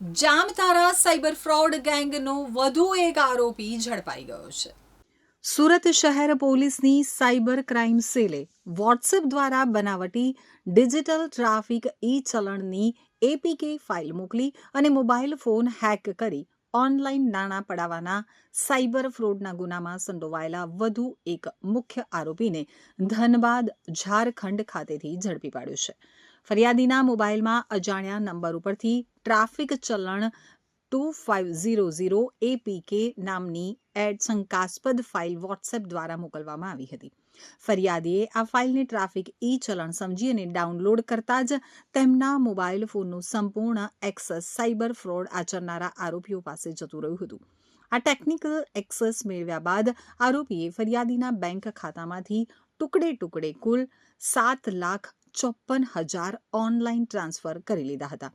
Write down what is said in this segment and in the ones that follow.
Jamtara cyber fraud ગેંગનો વધુ એક આરોપી ઝડપાઈ ગયો છે. સુરત શહેર પોલીસની સાયબર ક્રાઇમ સેલે વોટ્સએપ દ્વારા બનાવટી ડિજિટલ ટ્રાફિક ઈ ચલણની એપીકે ફાઇલ મોકલી અને મોબાઈલ ફોન હેક કરી ઓનલાઈન નાણાં પડાવવાના સાયબર ફ્રોડના ગુનામાં સંડોવાયેલા વધુ એક મુખ્ય આરોપીને ધનબાદ ઝારખંડ ખાતેથી ઝડપી પાડ્યો છે. ફરિયાદીના મોબાઈલમાં અજાણ્યા નંબર ઉપરથી ટ્રાફિક ચલણ two five zero zero APK નામની એડ શંકાસ્પદ ફાઇલ વોટ્સએપ દ્વારા મોકલવામાં આવી હતી. ફરિયાદીએ આ ફાઇલને ટ્રાફિક ઈ ચલણ સમજી અને ડાઉનલોડ કરતા જ તેમના મોબાઈલ ફોનનું સંપૂર્ણ એક્સેસ સાયબર ફ્રોડ આચરનારા આરોપીઓ પાસે જતું રહ્યું હતું. આ ટેકનિકલ એક્સેસ મેળવ્યા બાદ આરોપીએ ફરિયાદીના બેંક ખાતામાંથી ટુકડે ટુકડે કુલ સાત લાખ ચોપન હજાર ઓનલાઈન ટ્રાન્સફર કરી લીધા હતા.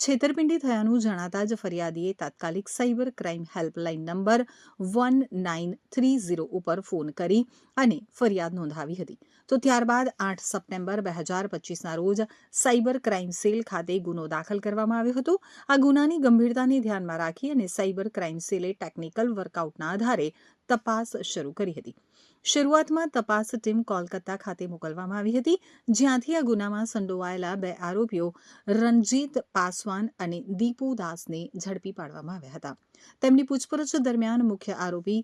છેતરપિંડી થયાનું જણાતા જ ફરિયાદીએ તાત્કાલિક cyber crime helpline number one nine three zero ઉપર ફોન કરી અને ફરિયાદ નોંધાવી હતી. તો ત્યારબાદ આઠ સપ્ટેમ્બર બે હજાર પચીસના રોજ સાયબર ક્રાઇમ સેલ ખાતે ગુનો દાખલ કરવામાં આવ્યો હતો. આ ગુનાની ગંભીરતાને ધ્યાનમાં રાખી અને સાયબર ક્રાઇમ સેલે ટેકનિકલ વર્કઆઉટના આધારે તપાસ શરૂ કરી હતી. શરૂઆતમાં તપાસ ટીમ કોલકાતા ખાતે મોકલવામાં આવી હતી, જ્યાંથી આ ગુનામાં સંડોવાયેલા બે આરોપીઓ રણજીત પાસવાન અને દીપુ દાસને ઝડપી પાડવામાં આવ્યા હતા. તેમની પૂછપરછ દરમિયાન મુખ્ય આરોપી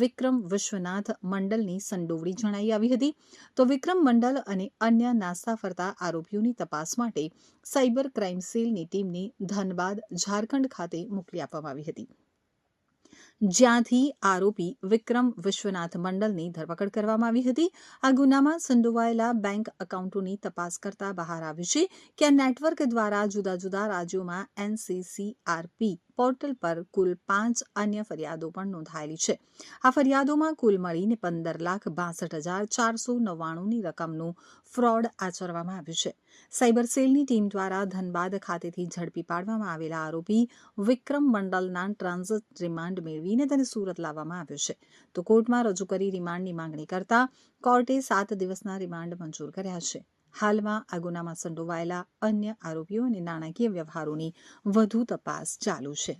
વિક્રમ વિશ્વનાથ મંડલની સંડોવણી જણાઈ આવી હતી. તો વિક્રમ મંડલ અને અન્ય નાસ્તા ફરતા આરોપીઓની તપાસ માટે સાયબર ક્રાઇમ સેલની ટીમને ધનબાદ ઝારખંડ ખાતે મોકલી આપવામાં આવી હતી. જ્યાંથી આરોપી વિક્રમ વિશ્વનાથ મંડલની ધરપકડ કરવામાં આવી હતી. આ ગુનામાં સંડોવાયેલા બેંક એકાઉન્ટોની તપાસ કરતા બહાર આવ્યું છે કે આ નેટવર્ક દ્વારા જુદા જુદા રાજ્યોમાં એનસીસીઆરપી પોર્ટલ પર કુલ પાંચ અન્ય ફરિયાદો પણ નોંધાયેલી છે. આ ફરિયાદોમાં કુલ મળીને પંદર લાખ બાસઠ હજાર ચારસો નવ્વાણુંની રકમનું ફ્રોડ આચરવામાં આવ્યું છે. સાયબર સેલની ટીમ દ્વારા ધનબાદ ખાતેથી ઝડપી પાડવામાં આવેલા આરોપી વિક્રમ મંડલના ટ્રાન્ઝિટ રિમાન્ડ મેળવીને તેને સુરત લાવવામાં આવ્યો છે. તો કોર્ટમાં રજૂ કરી રિમાન્ડની માંગણી કરતા કોર્ટે સાત દિવસના રિમાન્ડ મંજૂર કર્યા છે. હાલમાં આ ગુનામાં સંડોવાયેલા અન્ય આરોપીઓ અને નાણાકીય વ્યવહારોની વધુ તપાસ ચાલુ છે.